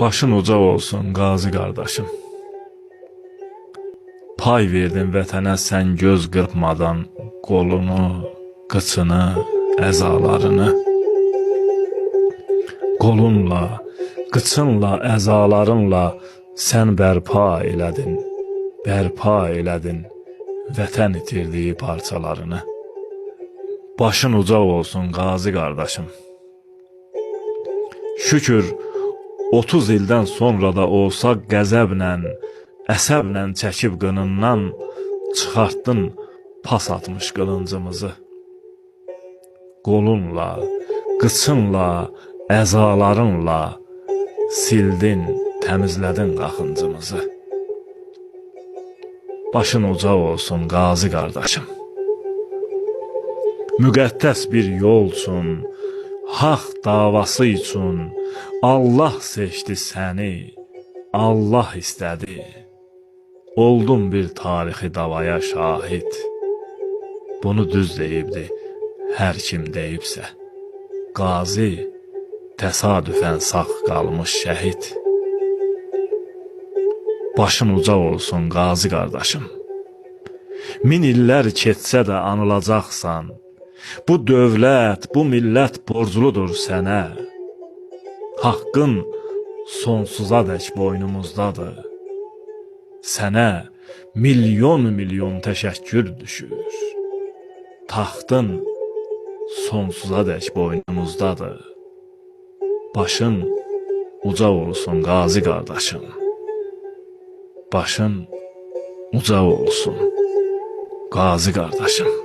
Başın uca olsun qazi qardaşım. Pay verdin vətənə sən göz qırpmadan qolunu, qıçını, əzalarını. Qolunla, qıçınla, əzalarınla sən bərpa elədin, bərpa elədin vətən itirdiyi parçalarını. Başın uca olsun qazi qardaşım. Şükür 30 ildən sonra da olsa qəzəblə, əsəblə çəkib qınından çıxartdın pas atmış qılıncımızı. Qolunla, qıçınla, əzalarınla sildin, təmizlədin qaxıncımızı. Başın uca olsun qazi qardaşım. Müqəddəs bir yol üçün, haq davası üçün Allah seçdi səni, Allah istədi. Oldun bir tarixi davaya şahid. Bunu düz deyibdi hər kim deyibsə. Qazi təsadüfən sağ qalmış şəhid. Başın uca olsun qazi qardaşım. Min illər keçsə də anılacaqsan. Bu dövlət, bu millət borcludur sənə. Haqqın sonsuza dək boynumuzdadır. Sənə milyon milyon təşəkkür düşür. Taxtın sonsuza dək boynumuzdadır. Başın uca olsun qazi qardaşım. Başın uca olsun qazi qardaşım.